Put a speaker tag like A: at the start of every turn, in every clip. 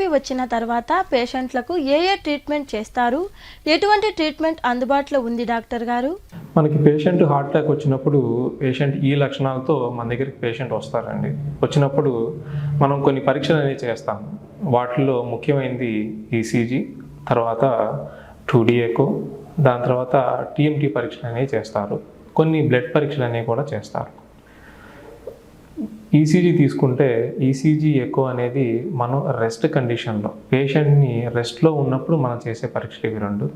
A: నొప్పి వచ్చిన తర్వాత పేషెంట్లకు ఏ ఏ ట్రీట్మెంట్ చేస్తారు? ఎటువంటి ట్రీట్మెంట్ అందుబాటులో ఉంది డాక్టర్ గారు?
B: మనకి పేషెంట్ హార్ట్ అటాక్ వచ్చినప్పుడు పేషెంట్ ఈ లక్షణాలతో మన దగ్గరికి పేషెంట్ వస్తారండి. వచ్చినప్పుడు మనం కొన్ని పరీక్షలు అనేవి చేస్తాం. వాటిల్లో ముఖ్యమైనది ఈసీజీ తర్వాత టూ దాని తర్వాత టీఎంటీ పరీక్షలు అనేవి చేస్తారు. కొన్ని బ్లడ్ పరీక్షలు అనేవి కూడా చేస్తారు. ఈసీజీ తీసుకుంటే ఈసీజీ ఎక్కువ అనేది మనం రెస్ట్ కండిషన్లో పేషెంట్ని రెస్ట్లో ఉన్నప్పుడు మనం చేసే పరీక్షలు ఇవి రెండు.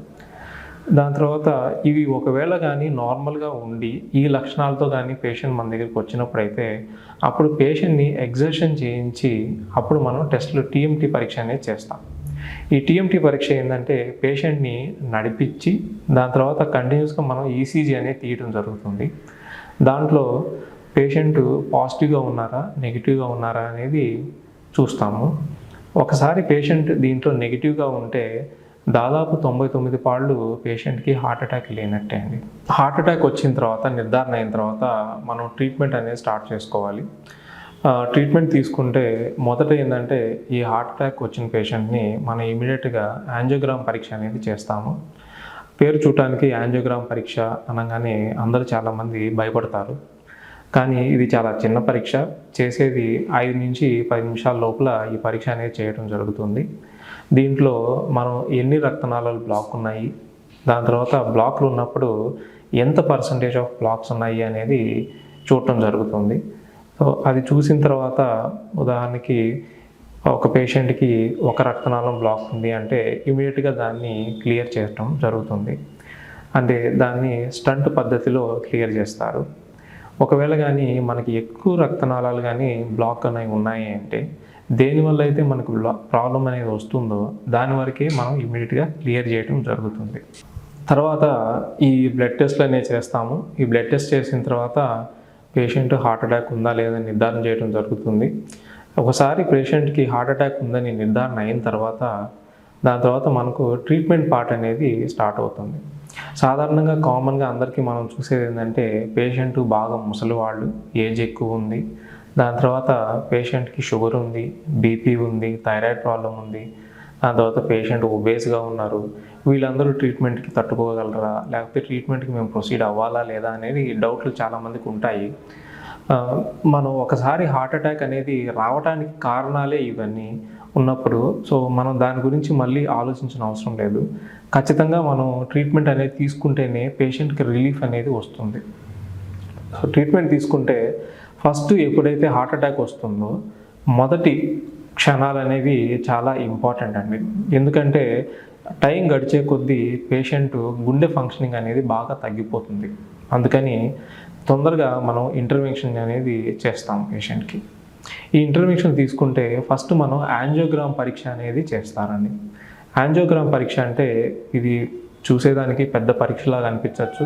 B: దాని తర్వాత ఇవి ఒకవేళ కానీ నార్మల్గా ఉండి ఈ లక్షణాలతో కానీ పేషెంట్ మన దగ్గరికి వచ్చినప్పుడు అయితే అప్పుడు పేషెంట్ని ఎగ్జర్షన్ చేయించి అప్పుడు మనం టెస్ట్లు టీఎంటీ పరీక్ష అనేది చేస్తాం. ఈ టీఎంటీ పరీక్ష ఏంటంటే పేషెంట్ని నడిపించి దాని తర్వాత కంటిన్యూస్గా మనం ఈసీజీ అనేది తీయడం జరుగుతుంది. దాంట్లో పేషెంట్ పాజిటివ్గా ఉన్నారా నెగిటివ్గా ఉన్నారా అనేది చూస్తాము. ఒకసారి పేషెంట్ దీంట్లో నెగిటివ్గా ఉంటే దాదాపు తొంభై తొమ్మిది పాళ్ళు పేషెంట్కి హార్ట్ అటాక్ లేనట్టే అండి. హార్ట్ అటాక్ వచ్చిన తర్వాత నిర్ధారణ అయిన తర్వాత మనం ట్రీట్మెంట్ అనేది స్టార్ట్ చేసుకోవాలి. ట్రీట్మెంట్ తీసుకుంటే మొదట ఏంటంటే ఈ హార్ట్ అటాక్ వచ్చిన పేషెంట్ని మనం ఇమీడియట్గా యాంజియోగ్రామ్ పరీక్ష అనేది చేస్తాము. పేరు చూడటానికి యాంజియోగ్రామ్ పరీక్ష అనగానే అందరూ చాలామంది భయపడతారు. కానీ ఇది చాలా చిన్న పరీక్ష. చేసేది ఐదు నుంచి పది నిమిషాల లోపల ఈ పరీక్ష అనేది చేయడం జరుగుతుంది. దీంట్లో మనం ఎన్ని రక్తనాళాలు బ్లాక్ ఉన్నాయి దాని తర్వాత బ్లాక్లు ఉన్నప్పుడు ఎంత పర్సంటేజ్ ఆఫ్ బ్లాక్స్ ఉన్నాయి అనేది చూడటం జరుగుతుంది. సో అది చూసిన తర్వాత ఉదాహరణకి ఒక పేషెంట్కి ఒక రక్తనాళం బ్లాక్ ఉంది అంటే ఇమీడియట్గా దాన్ని క్లియర్ చేయటం జరుగుతుంది. అంటే దాన్ని స్టంట్ పద్ధతిలో క్లియర్ చేస్తారు. ఒకవేళ కానీ మనకి ఎక్కువ రక్తనాళాలు కానీ బ్లాక్ అనేవి ఉన్నాయి అంటే దేనివల్ల అయితే మనకు ప్రాబ్లం అనేది వస్తుందో దాని వరకే మనం ఇమీడియట్గా క్లియర్ చేయడం జరుగుతుంది. తర్వాత ఈ బ్లడ్ టెస్ట్లు అనేవి చేస్తాము. ఈ బ్లడ్ టెస్ట్ చేసిన తర్వాత పేషెంట్ హార్ట్ అటాక్ ఉందా లేదా నిర్ధారణ చేయడం జరుగుతుంది. ఒకసారి పేషెంట్కి హార్ట్ అటాక్ ఉందని నిర్ధారణ అయిన తర్వాత దాని తర్వాత మనకు ట్రీట్మెంట్ పార్ట్ అనేది స్టార్ట్ అవుతుంది. సాధారణంగా కామన్గా అందరికీ మనం చూసేది ఏంటంటే పేషెంట్ బాగా ముసలివాళ్ళు ఏజ్ ఎక్కువ ఉంది. దాని తర్వాత పేషెంట్కి షుగర్ ఉంది బీపీ ఉంది థైరాయిడ్ ప్రాబ్లం ఉంది. దాని తర్వాత పేషెంట్ ఒబేస్గా ఉన్నారు. వీళ్ళందరూ ట్రీట్మెంట్కి తట్టుకోగలరా? లేకపోతే ట్రీట్మెంట్కి మేము ప్రొసీడ్ అవ్వాలా లేదా అనేది డౌట్లు చాలామందికి ఉంటాయి. మనం ఒకసారి హార్ట్ అటాక్ అనేది రావడానికి కారణాలే ఇవన్నీ ఉన్నప్పుడు సో మనం దాని గురించి మళ్ళీ ఆలోచించిన అవసరం లేదు. ఖచ్చితంగా మనం ట్రీట్మెంట్ అనేది తీసుకుంటేనే పేషెంట్కి రిలీఫ్ అనేది వస్తుంది. సో ట్రీట్మెంట్ తీసుకుంటే ఫస్ట్ ఎప్పుడైతే హార్ట్ అటాక్ వస్తుందో మొదటి క్షణాలు అనేవి చాలా ఇంపార్టెంట్ అండి. ఎందుకంటే టైం గడిచే కొద్దీ పేషెంట్ గుండె ఫంక్షనింగ్ అనేది బాగా తగ్గిపోతుంది. అందుకని తొందరగా మనం ఇంటర్వెన్షన్ అనేది చేస్తాం పేషెంట్కి ఈ ఇంటర్వెన్షన్ తీసుకుంటే ఫస్ట్ మనం యాంజియోగ్రామ్ పరీక్ష అనేది చేస్తారండి. యాంజియోగ్రామ్ పరీక్ష అంటే ఇది చూసేదానికి పెద్ద పరీక్షలాగా అనిపించవచ్చు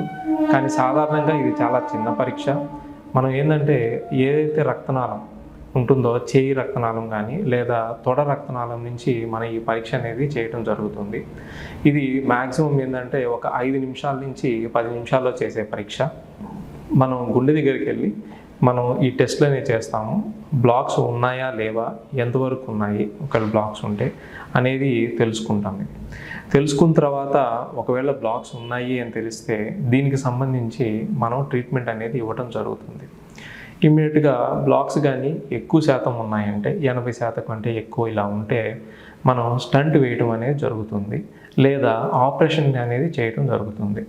B: కానీ సాధారణంగా ఇది చాలా చిన్న పరీక్ష. మనం ఏంటంటే ఏదైతే రక్తనాళం ఉంటుందో చేయి రక్తనాళం కానీ లేదా తొడ రక్తనాళం నుంచి మన ఈ పరీక్ష అనేది చేయటం జరుగుతుంది. ఇది మ్యాక్సిమం ఏంటంటే ఒక ఐదు నిమిషాల నుంచి పది నిమిషాల్లో చేసే పరీక్ష. మనం గుండె దగ్గరికి వెళ్ళి మనం ఈ టెస్ట్లు అనేవి చేస్తాము. బ్లాక్స్ ఉన్నాయా లేవా? ఎంతవరకు ఉన్నాయి? ఒకవేళ బ్లాక్స్ ఉంటే అనేది తెలుసుకుంటాం. తెలుసుకున్న తర్వాత ఒకవేళ బ్లాక్స్ ఉన్నాయి అని తెలిస్తే దీనికి సంబంధించి మనం ట్రీట్మెంట్ అనేది ఇవ్వటం జరుగుతుంది. ఇమ్మీడియట్గా బ్లాక్స్ కానీ ఎక్కువ శాతం ఉన్నాయంటే ఎనభై శాతం కంటే ఎక్కువ ఇలా ఉంటే మనం స్టంట్ వేయటం అనేది జరుగుతుంది లేదా ఆపరేషన్ అనేది చేయటం జరుగుతుంది.